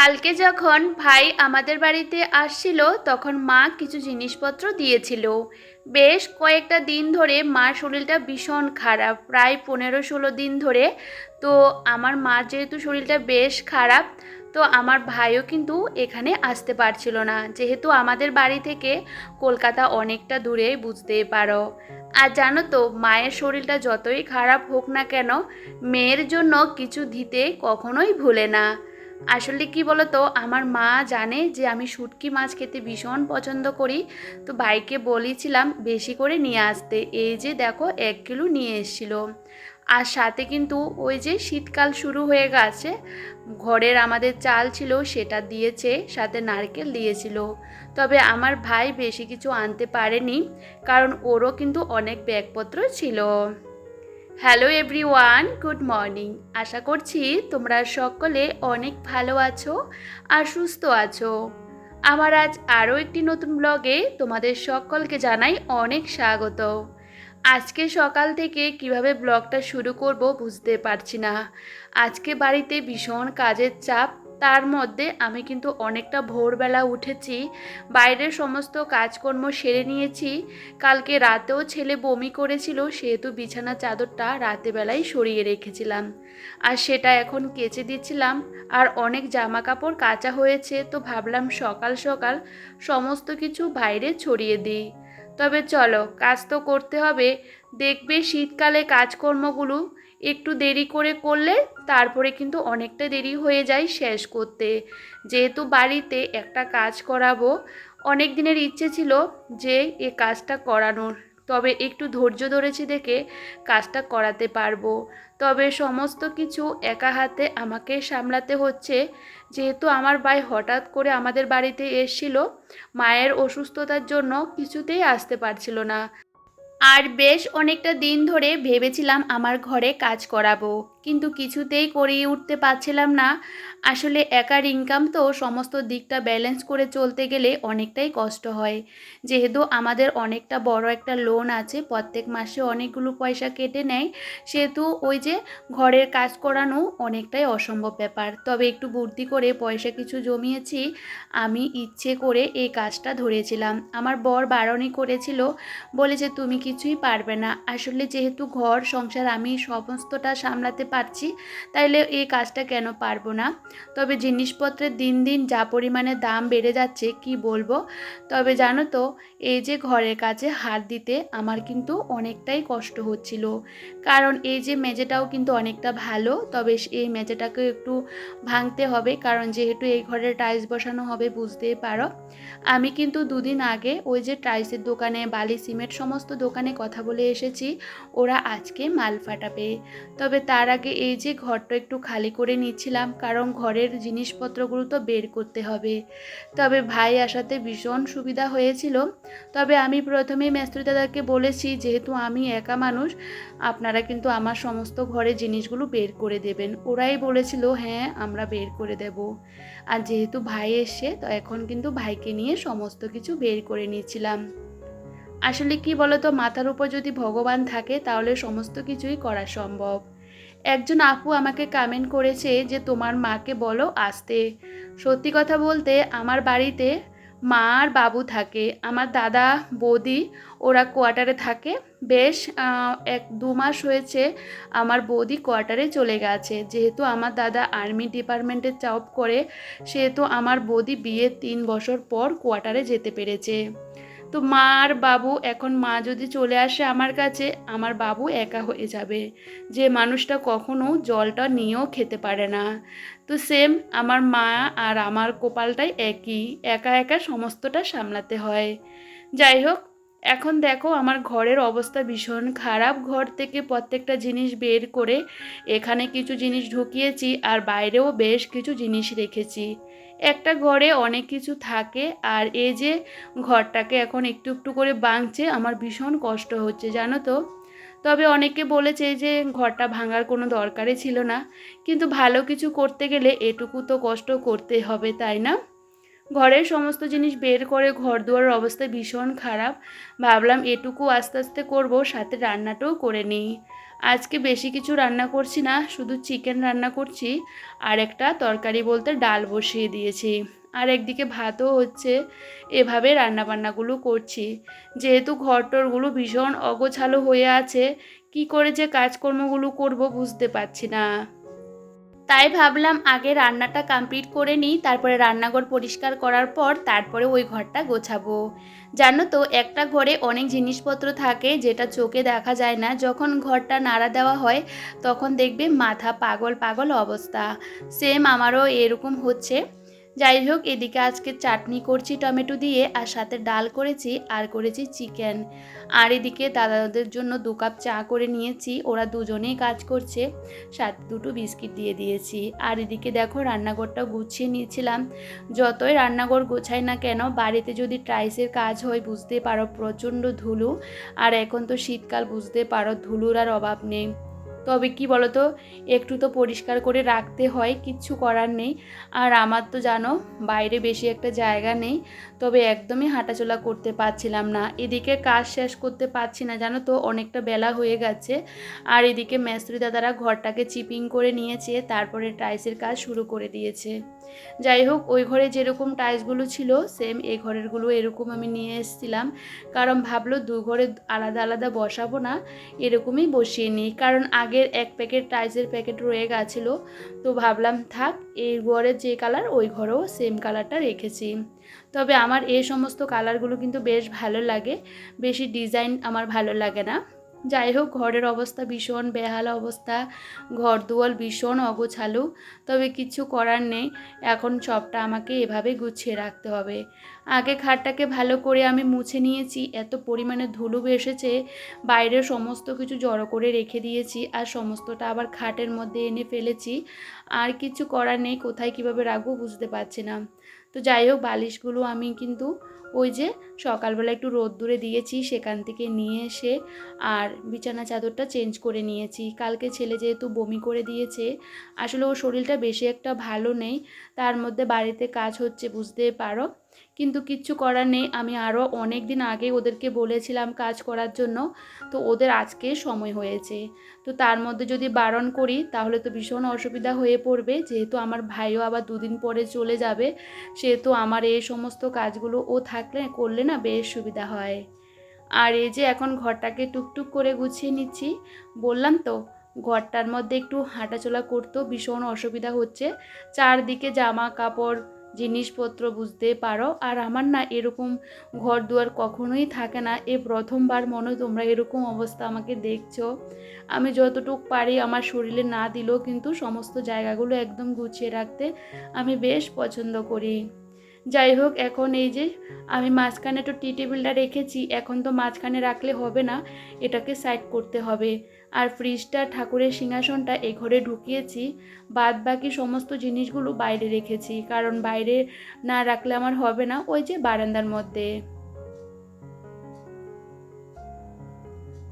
কালকে যখন ভাই আমাদের বাড়িতে আসছিল, তখন মা কিছু জিনিসপত্র দিয়েছিল। বেশ কয়েকটা দিন ধরে মার শরীরটা ভীষণ খারাপ, প্রায় পনেরো ষোলো দিন ধরে। তো আমার মার যেহেতু শরীরটা বেশ খারাপ, তো আমার ভাইও কিন্তু এখানে আসতে পারছিল না। যেহেতু আমাদের বাড়ি থেকে কলকাতা অনেকটা দূরে, বুঝতেই পারো। আর জানো তো, মায়ের শরীরটা যতই খারাপ হোক না কেন, মেয়ের জন্য কিছু দিতে কখনোই ভুলে না। আসলে কি বলতো? আমার মা জানে যে আমি শুটকি মাছ খেতে ভীষণ পছন্দ করি। তো ভাইকে বলেছিলাম বেশি করে নিয়ে আসতে। এই যে দেখো, এক কিলো নিয়ে এসেছিল। আর সাথে কিন্তু ওই যে শীতকাল শুরু হয়ে গেছে, ঘরের আমাদের চাল ছিল সেটা দিয়েছে, সাথে নারকেল দিয়েছিল। তবে আমার ভাই বেশি কিছু আনতে পারেনি, কারণ ওরও কিন্তু অনেক ব্যাগপত্র ছিল। হ্যালো এভরিওয়ান গুড মর্নিং আশা করছি তোমরা সকলে অনেক ভালো আছো আর সুস্থ আছো। আমার আজ আরও একটি নতুন ব্লগে তোমাদের সকলকে জানাই অনেক স্বাগত। আজকে সকাল থেকে কীভাবে ব্লগটা শুরু করব বুঝতে পারছি না। আজকে বাড়িতে ভীষণ কাজের চাপ তার মধ্যে আমি কিন্তু অনেকটা ভোরবেলা উঠেছি, বাইরের সমস্ত কাজকর্ম সেরে নিয়েছি। কালকে রাতেও ছেলে বমি করেছিল, সেহেতু বিছানা চাদরটা রাতেবেলায় সরিয়ে রেখেছিলাম। আর সেটা এখন কেচে দিচ্ছিলাম, আর অনেক জামা কাপড় কাচা হয়েছে, তো ভাবলাম সকাল সকাল সমস্ত কিছু বাইরে ছড়িয়ে দিই। তবে চলো, কাজ তো করতে হবে। দেখবে শীতকালে কাজকর্মগুলো একটু দেরি করে করলে তারপরে কিন্তু অনেকটা দেরি হয়ে যায় শেষ করতে। যেহেতু বাড়িতে একটা কাজ করাবো, অনেক দিনের ইচ্ছে ছিল যে এ কাজটা করানোর। তবে একটু ধৈর্য ধরেছি দেখে কাজটা করাতে পারব। তবে সমস্ত কিছু একা হাতে আমাকে সামলাতে হচ্ছে। যেহেতু আমার ভাই হঠাৎ করে আমাদের বাড়িতে এসেছিল, মায়ের অসুস্থতার জন্য কিছুতেই আসতে পারছিল না। আর বেশ অনেকটা দিন ধরে ভেবেছিলাম আমার ঘরে কাজ করাবো, কিন্তু কিছুতেই করিয়ে উঠতে পারছিলাম না। আসলে একার ইনকাম তো সমস্ত দিকটা ব্যালেন্স করে চলতে গেলে অনেকটাই কষ্ট হয়। যেহেতু আমাদের অনেকটা বড় একটা লোন আছে, প্রত্যেক মাসে অনেকগুলো পয়সা কেটে নেয়, সেহেতু ওই যে ঘরের কাজ করানো অনেকটাই অসম্ভব ব্যাপার। তবে একটু বুদ্ধি করে পয়সা কিছু জমিয়েছি, আমি ইচ্ছে করে এই কাজটা ধরেছিলাম। আমার বর বারণই করেছিল, বলেছে, তুমি কিছুই পারবে না। আসলে যেহেতু ঘর, সংসার আমি সমস্তটা সামলাতে পারছি, তাইলে এই কাজটা কেন পারব না? তবে জিনিসপত্রের দিন দিন যা পরিমাণে দাম বেড়ে যাচ্ছে, কি বলব? তবে জানো তো, এই যে ঘরের কাছে হাত দিতে আমার কিন্তু অনেকটাই কষ্ট হচ্ছিল। কারণ এই যে মেঝেটাও কিন্তু অনেকটা ভালো, তবে এই মেঝেটাকে একটু ভাঙতে হবে, কারণ যেহেতু এই ঘরে টাইলস বসানো হবে, বুঝতেই পারো। আমি কিন্তু দুদিন আগে ওই যে টাইলসের দোকানে, বালি, সিমেন্ট সমস্ত দোকানে কথা বলে এসেছি, ওরা আজকে মাল ফাটাবে। তবে তার আগে এই যে ঘরটা একটু খালি করে নিচ্ছিলাম, কারণ ঘরের জিনিসপত্রগুলো তো বের করতে হবে। তবে ভাই আসাতে ভীষণ সুবিধা হয়েছিল। তবে আমি প্রথমে মেস্ত্রি দাদাকে বলেছি, যেহেতু আমি একা মানুষ, আপনারা কিন্তু আমার সমস্ত ঘরের জিনিসগুলো বের করে দেবেন। ওরাই বলেছিল হ্যাঁ আমরা বের করে দেব। আর যেহেতু ভাই এসছে, তো এখন কিন্তু ভাইকে নিয়ে সমস্ত কিছু বের করে নিচ্ছিলাম। আসলে কি বলতো, মাথার উপর যদি ভগবান থাকে, তাহলে সমস্ত কিছুই করা সম্ভব। একজন আপু আমাকে কামেন্ট করেছে যে, তোমার মাকে বলো আসতে। সত্যি কথা বলতে, আমার বাড়িতে মা আর বাবু থাকে। আমার দাদা, বৌদি, ওরা কোয়ার্টারে থাকে। বেশ এক দু মাস হয়েছে আমার বৌদি কোয়ার্টারে চলে গেছে। যেহেতু আমার দাদা আর্মি ডিপার্টমেন্টে জব করে, সেহেতু আমার বৌদি বিয়ের তিন বছর পর কোয়ার্টারে যেতে পেরেছে। তো মা আর বাবু, এখন মা যদি চলে আসে আমার কাছে, আমার বাবু একা হয়ে যাবে। যে মানুষটা কখনো জলটা নিয়েও খেতে পারে না। তো সেম আমার মা আর আমার কপালটাই একই। একা একা সমস্তটা সামলাতে হয়। যাই হোক এখন দেখো আমার ঘরের অবস্থা ভীষণ খারাপ। ঘর থেকে প্রত্যেকটা জিনিস বের করে এখানে কিছু জিনিস ঢুকিয়েছি আর বাইরেও বেশ কিছু জিনিস রেখেছি। একটা ঘরে অনেক কিছু থাকে আর এই যে ঘরটাকে এখন একটু একটু করে বাঁধছে আমার ভীষণ কষ্ট হচ্ছে, জানো তো? তবে অনেকে বলেছে যে ঘরটা ভাঙার কোনো দরকারই ছিল না। কিন্তু ভালো কিছু করতে গেলে এটুকু তো কষ্ট করতে হবে, তাই না? ঘরের সমস্ত জিনিস বের করে ঘর দুয়ারের অবস্থা ভীষণ খারাপ। ভাবলাম এটুকু আস্তে আস্তে করব, সাথে রান্নাটাও করে নিই। আজকে বেশি কিছু রান্না করছি না, শুধু চিকেন রান্না করছি, আর একটা তরকারি বলতে ডাল বসিয়ে দিয়েছি। আর একদিকে ভাতও হচ্ছে, এভাবে রান্নাবান্নাগুলো করছি। যেহেতু ঘরটরগুলো ভীষণ অগোছালো হয়ে আছে, কি করে যে কাজকর্মগুলো করব বুঝতে পারছি না। তাই ভাবলাম আগে রান্নাটা কমপ্লিট করে নিই, তারপরে রান্নাঘর পরিষ্কার করার পর তারপরে ওই ঘরটা গোছাবো। জানো তো, একটা ঘরে অনেক জিনিসপত্র থাকে যেটা চোখে দেখা যায় না। যখন ঘরটা নাড়া দেওয়া হয়, তখন দেখবে মাথা পাগল পাগল অবস্থা। সেম আমারও এরকম হচ্ছে। যাই হোক এদিকে আজকে চাটনি করছি টমেটো দিয়ে, আর সাথে ডাল করেছি, আর করেছি চিকেন। আর এদিকে দাদাদের জন্য দু কাপ চা করে নিয়েছি, ওরা দুজনেই কাজ করছে। সাথে দুটো বিস্কিট দিয়ে দিয়েছি। আর এদিকে দেখো রান্নাঘরটা গুছিয়ে নিয়েছিলাম। যতই রান্নাঘর গোছাই না কেন, বাড়িতে যদি টাইসের কাজ হয়, বুঝতে পারো প্রচণ্ড ধুলো। আর এখন তো শীতকাল, বুঝতে পারো ধুলোর আর অভাব নেই। তবে কি বলতো, একটু তো পরিষ্কার করে রাখতে হয়, কিচ্ছু করার নেই। আর আমার তো জানো, বাইরে বেশি একটা জায়গা নেই, তবে একদমই হাঁটাচলা করতে পারছিলাম না। এদিকে কাজ শেষ করতে পারছি না, জানো তো, অনেকটা বেলা হয়ে গেছে। আর এদিকে মেস্ত্রি দাদারা ঘরটাকে চিপিং করে নিয়েছে, তারপরে টাইসের কাজ শুরু করে দিয়েছে। যাই হোক ওই ঘরে যেরকম টাইলসগুলো ছিল সেম এই ঘরেরগুলো এরকম আমি নিয়ে এসেছিলাম। কারণ ভাবলো দু ঘরে আলাদা আলাদা বসাবো না, এরকমই বসিয়ে নিই। কারণ আগের এক প্যাকেট টাইলসের প্যাকেট রয়ে গেছিল, তো ভাবলাম, থাক, এই ঘরের যে কালার ওই ঘরেও সেম কালারটা রেখেছি। তবে আমার এই সমস্ত কালারগুলো কিন্তু বেশ ভালো লাগে, বেশি ডিজাইন আমার ভালো লাগে না। যাই হোক ঘরের অবস্থা ভীষণ বেহাল অবস্থা ঘর দুয়ার ভীষণ অগোছালো, তবে কিছু করার নেই, এখন সবটা আমাকে এভাবে গুছিয়ে রাখতে হবে। আগে খাটটাকে ভালো করে আমি মুছে নিয়েছি, এত পরিমাণে ধুলো এসেছে বাইরের সমস্ত কিছু জড়ো করে রেখে দিয়েছি, আর সমস্তটা আবার খাটের মধ্যে এনে ফেলেছি, আর কিছু করার নেই, কোথায় কীভাবে রাখব বুঝতে পারছি না। তো যাই হোক বালিশগুলো আমি কিন্তু ওই যে সকালবেলা একটু রোদ্দুরে দিয়েছি, সেখান থেকে নিয়ে এসে আর বিছানা চাদরটা চেঞ্জ করে নিয়েছি। কালকে ছেলে যেহেতু বমি করে দিয়েছে, আসলে ওর শরীরটা বেশি একটা ভালো নেই, তার মধ্যে বাড়িতে কাজ হচ্ছে বুঝতে পারো। কিন্তু কিচ্ছু করার নেই। আমি আরও অনেক দিন আগে ওদেরকে বলেছিলাম কাজ করার জন্য। তো ওদের আজকে সময় হয়েছে। তো তার মধ্যে যদি বারণ করি, তাহলে তো ভীষণ অসুবিধা হয়ে পড়বে। যেহেতু আমার ভাইও আবার দুদিন পরে চলে যাবে। সেহেতু আমার এই সমস্ত কাজগুলো ও থাকলে, করলে না বেশ সুবিধা হয়। আর এই যে এখন ঘরটাকে টুকটুক করে গুছিয়ে নিচ্ছি। বললাম তো, ঘরটার মধ্যে একটু হাঁটাচলা করতেও ভীষণ অসুবিধা হচ্ছে। চারদিকে জামা কাপড় জিনিসপত্র বুঝতে পারো। আর আমার না এরকম ঘর দুয়ার কখনোই থাকে না। এ প্রথমবার মনে তোমরা এরকম অবস্থা আমাকে দেখছ। আমি যতটুকু পারি আমার শরীরে না দিলেও কিন্তু সমস্ত জায়গাগুলো একদম গুছিয়ে রাখতে আমি বেশ পছন্দ করি। যাই হোক, এখন এই যে আমি মাঝখানে একটু টি টেবিলটা রেখেছি। এখন তো মাঝখানে রাখলে হবে না। এটাকে সাইড করতে হবে। আর ফ্রিজটা, ঠাকুরের সিংহাসনটা এ ঘরে ঢুকিয়েছি। বাদ বাকি সমস্ত জিনিসগুলো বাইরে রেখেছি। কারণ বাইরে না রাখলে আমার হবে না ওই যে বারান্দার মধ্যে।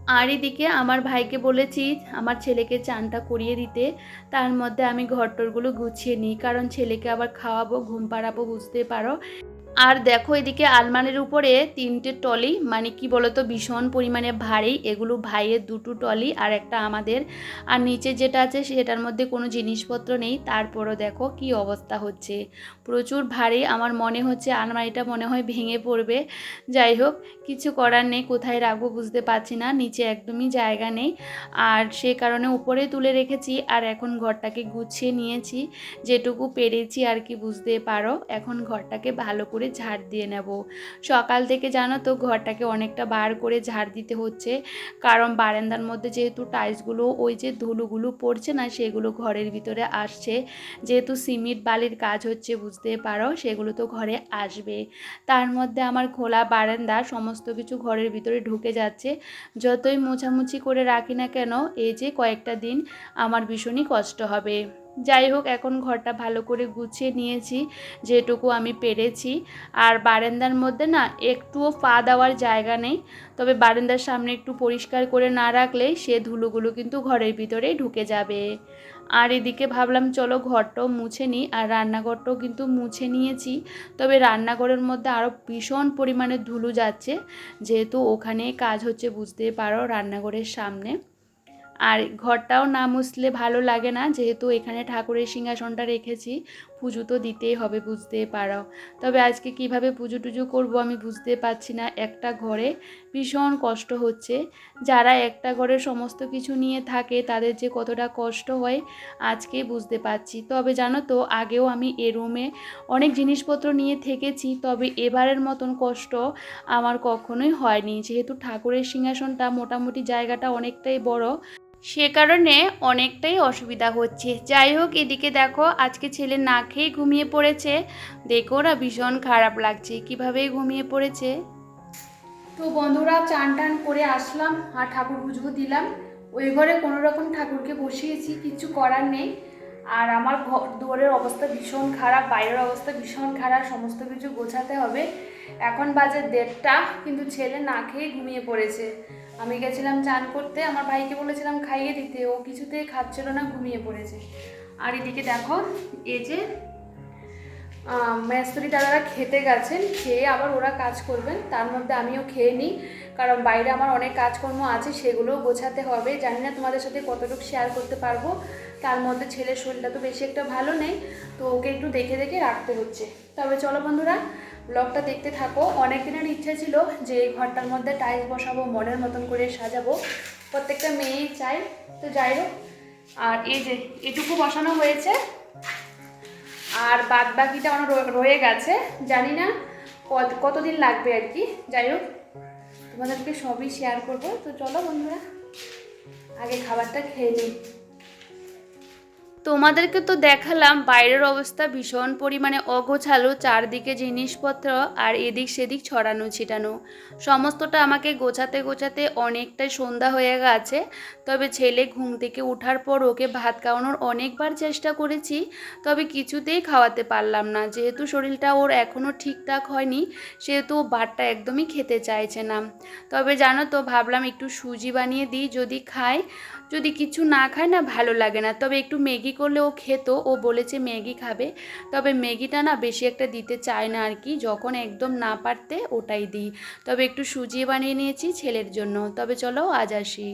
আর এদিকে আমার ভাইকে বলেছি, আমার ছেলেকে চানটা করিয়ে দিতে। তার মধ্যে আমি ঘরটরগুলো গুছিয়ে নিই। কারণ ছেলেকে আবার খাওয়াবো, ঘুম পাড়াবো, বুঝতে পারো? আর দেখো এদিকে আলমারির উপরে তিনটে টলি মানে কি বলতো, ভীষণ পরিমাণে ভারী। এগুলো ভাইয়ের দুটো টলি আর একটা আমাদের। আর নিচে যেটা আছে সেটার মধ্যে কোনো জিনিসপত্র নেই। তারপরও দেখো কি অবস্থা হচ্ছে। প্রচুর ভারী। আমার মনে হচ্ছে আলমারিটা মনে হয় ভেঙে পড়বে। যাই হোক, কিছু করার নেই, কোথায় রাখব বুঝতে পারছি না। নিচে একদমই জায়গা নেই। আর সে কারণে উপরে তুলে রেখেছি আর এখন ঘরটাকে গুছিয়ে নিয়েছি। যেটুকু পেরেছি আর কি, বুঝতে পারো। এখন ঘরটাকে ভালো করে ঝাড় দিয়ে নেব। সকাল থেকে জানো তো ঘরটাকে অনেকটা বার করে ঝাড় দিতে হচ্ছে। কারণ বারান্দার মধ্যে যেহেতু টাইলসগুলো ওই যে ধুলোগুলো পড়ছে না, সেগুলো ঘরের ভিতরে আসছে। যেহেতু সিমেন্ট বালির কাজ হচ্ছে, বুঝতে পারো, সেগুলো তো ঘরে আসবে। তার মধ্যে আমার খোলা বারান্দা, সমস্ত কিছু ঘরের ভিতরে ঢুকে যাচ্ছে। যতই মোছামুছি করে রাখি না কেন, এই যে কয়েকটা দিন আমার ভীষণই কষ্ট হবে। যাই হোক, এখন ঘরটা ভালো করে গুছিয়ে নিয়েছি, যেটুকু আমি পেরেছি। আর বারান্দার মধ্যে না একটুও পা দেওয়ার জায়গা নেই। তবে বারান্দার সামনে একটু পরিষ্কার করে না রাখলে সে ধুলোগুলো কিন্তু ঘরের ভিতরেই ঢুকে যাবে। আর এদিকে ভাবলাম, চলো ঘরটাও মুছে নিই। আর রান্নাঘরটাও কিন্তু মুছে নিয়েছি। তবে রান্নাঘরের মধ্যে আরও ভীষণ পরিমাণে ধুলো যাচ্ছে। যেহেতু ওখানে কাজ হচ্ছে বুঝতে পারো, রান্নাঘরের সামনে। আর ঘরটাও না মুছলে ভালো লাগে না, যেহেতু এখানে ঠাকুরের সিংহাসনটা রেখেছি, পুজো তো দিতেই হবে, বুঝতে পারো। তবে আজকে কীভাবে পুজো টুজো করব আমি বুঝতে পারছি না, একটা ঘরে ভীষণ কষ্ট হচ্ছে। যারা একটা ঘরে সমস্ত কিছু নিয়ে থাকে, তাদের যে কতটা কষ্ট হয়, আজকে বুঝতে পারছি। তবে জানো তো, আগেও আমি এ রুমে অনেক জিনিসপত্র নিয়ে থেকেছি, তবে এবারের মতন কষ্ট আমার কখনোই হয়নি। যেহেতু ঠাকুরের সিংহাসনটা মোটামুটি জায়গাটা অনেকটাই বড় সে কারণে অনেকটাই অসুবিধা হচ্ছে। যাই হোক, এদিকে দেখো, আজকে ছেলে না খেয়ে ঘুমিয়ে পড়েছে। দেখো ওরা ভীষণ খারাপ লাগছে। কীভাবে ঘুমিয়ে পড়েছে? তো বন্ধুরা চান টান করে আসলাম, আর ঠাকুর পুজো দিলাম। ওই ঘরে কোনো রকম ঠাকুরকে বসিয়েছি, কিছু করার নেই। আর আমার ঘর দুয়ারের অবস্থা ভীষণ খারাপ, বাইরের অবস্থা ভীষণ খারাপ, সমস্ত কিছু গোছাতে হবে। এখন বাজে দেড়টা, কিন্তু ছেলে না খেয়ে ঘুমিয়ে পড়েছে। আমি গেছিলাম চান করতে, আমার ভাইকে বলেছিলাম খাইয়ে দিতে, ও কিছুতেই খাচ্ছিল না, ঘুমিয়ে পড়েছে। আর এদিকে দেখো, এই যে মেস্তরি দাদারা খেতে গেছেন, খেয়ে আবার ওরা কাজ করবেন, তার মধ্যে আমিও খেয়ে নিই, কারণ বাইরে আমার অনেক কাজকর্ম আছে, সেগুলোও গোছাতে হবে। জানি না তোমাদের সাথে কতটুকু শেয়ার করতে পারব, তার মধ্যে ছেলের শরীরটা তো বেশি একটা ভালো নেই, তো ওকে একটু দেখে দেখে রাখতে হচ্ছে। তবে চলো বন্ধুরা ব্লগটা দেখতে থাকো। অনেক দিনের ইচ্ছা ছিল যে এই ঘরটার মধ্যে টাইলস বসাবো, মনের মতন করে সাজাবো। প্রত্যেকটা মেয়েই চাই। তো যাই হোক, আর এই যে, এটুকু বসানো হয়েছে। আর বাদ বাকিটা রয়ে- রয়ে গেছে। জানি না কত, কতদিন লাগবে আর কি। যাই হোক, তোমাদেরকে সবই শেয়ার করব। তো চলো বন্ধুরা, আগে খাবারটা খেয়ে নিই। তোমাদেরকে তো দেখালাম, বাইরের অবস্থা ভীষণ পরিমাণে অগোছালো, চারদিকে জিনিসপত্র আর এদিক সেদিক ছড়ানো ছিটানো। সমস্তটা আমাকে গোছাতে গোছাতে অনেকটাই সন্ধ্যা হয়ে গেছে, তবে ছেলে ঘুম থেকে ওঠার পর ওকে ভাত খাওয়ানোর অনেকবার চেষ্টা করেছি, তবে কিছুতেই খাওয়াতে পারলাম না। যেহেতু শরীরটা ওর এখনও ঠিকঠাক হয়নি, সেহেতু ও ভাতটা একদমই খেতে চাইছে না। তবে জানো তো, ভাবলাম একটু সুজি বানিয়ে দিই, যদি খায় যদি কিছু না খায় না ভালো লাগে না। তবে একটু ম্যাগি করলে ও খেত, ও বলেছে ম্যাগি খাবে। তবে ম্যাগিটা না বেশি একটা দিতে চায় না আর কি, যখন একদম না পারতে ওটাই দিই। তবে একটু সুজি বানিয়ে নিয়েছি ছেলের জন্য। তবে চলো আজ আসি।